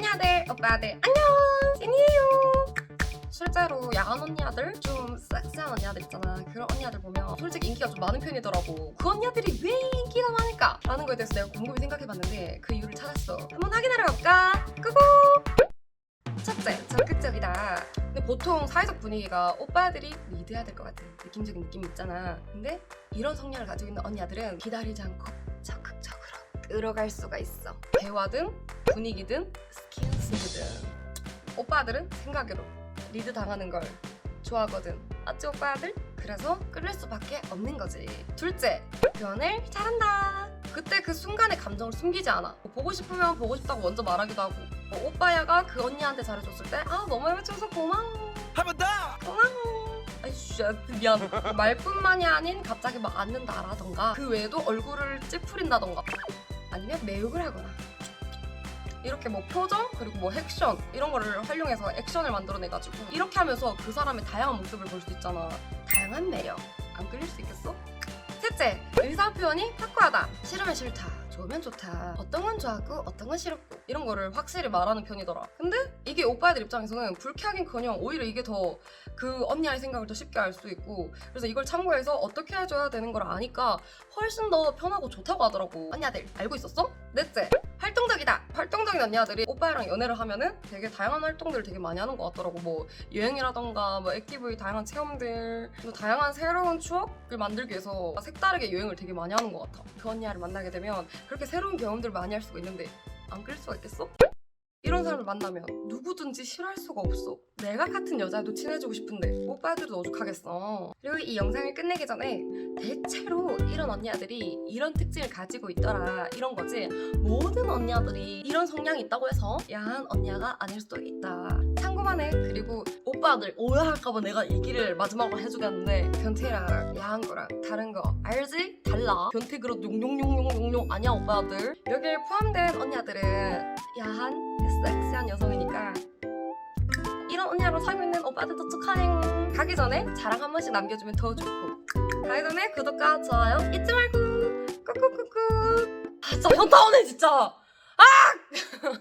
언니들 오빠들 안녕 찐이에요 실제로 야한 언니들 좀 섹시한 언니들 있잖아 그런 언니들 보면 솔직히 인기가 좀 많은 편이더라고 그 언니들이 왜 인기가 많을까? 라는 거에 대해서 내가 곰곰이 생각해봤는데 그 이유를 찾았어 한번 확인하러 갈까? 끄고 첫째, 적극적이다. 근데 보통 사회적 분위기가 오빠들이 리드해야 될 것 같은 느낌적인 느낌 있잖아. 근데 이런 성향을 가지고 있는 언니들은 기다리지 않고 적극적 끌어갈 수가 있어. 대화든 분위기든 스킨십이든. 오빠들은 생각으로 리드 당하는 걸 좋아하거든. 맞지 오빠들? 그래서 끌릴 수밖에 없는 거지. 둘째, 표현을 잘한다. 그때 그 순간의 감정을 숨기지 않아. 뭐 보고 싶으면 보고 싶다고 먼저 말하기도 하고. 뭐 오빠야가 그 언니한테 잘해줬을 때, 아 너무 해줘서 고마워. 한번 더! 고마워. 아이씨, 미안. 말뿐만이 아닌 갑자기 막 앉는다라던가 그 외에도 얼굴을 찌푸린다던가 아니면 매욕을 하거나 이렇게 뭐 표정 그리고 뭐 액션 이런 거를 활용해서 액션을 만들어내가지고 이렇게 하면서 그 사람의 다양한 모습을 볼 수 있잖아. 다양한 매력 안 끌릴 수 있겠어? 셋째, 의사 표현이 확고하다. 싫으면 싫다. 좋으면 좋다. 어떤 건 좋아하고 어떤 건 싫었고 이런 거를 확실히 말하는 편이더라. 근데 이게 오빠들 입장에서는 불쾌하긴커녕 오히려 이게 더 그 언니의 생각을 더 쉽게 알 수 있고 그래서 이걸 참고해서 어떻게 해줘야 되는 걸 아니까 훨씬 더 편하고 좋다고 하더라고. 언니들 알고 있었어? 넷째, 활동적이다. 활동적인 언니들이 오빠랑 연애를 하면은 되게 다양한 활동들을 되게 많이 하는 것 같더라고. 뭐 여행이라던가 뭐 액티브의 다양한 체험들, 또 다양한 새로운 추억을 만들기 위해서 색다르게 여행을 되게 많이 하는 것 같아. 그 언니를 만나게 되면 그렇게 새로운 경험들을 많이 할 수가 있는데 안 끌 수가 있겠어? 이런 사람을 만나면 누구든지 싫어할 수가 없어. 내가 같은 여자도 친해지고 싶은데 오빠들도 오죽하겠어. 그리고 이 영상을 끝내기 전에 대체로 이런 언니들이 이런 특징을 가지고 있더라 이런 거지 모든 언니들이 이런 성향이 있다고 해서 야한 언니가 아닐 수도 있다. 참고만 해. 그리고 오빠들 오해할까봐 내가 얘기를 마지막으로 해주겠는데 변태랑 야한 거랑 다른 거 알지? 달라. 변태 그릇 용용용용용용 아니야 오빠들. 여기에 포함된 언니들은 야한 섹시한 여성이니까 언니랑 사귀고 있는 오빠들도 축하해. 가기 전에 자랑 한 번씩 남겨주면 더 좋고. 가기 전에 구독과 좋아요 잊지 말고. 꾹꾹꾹꾹. 아 진짜 현타 오네 진짜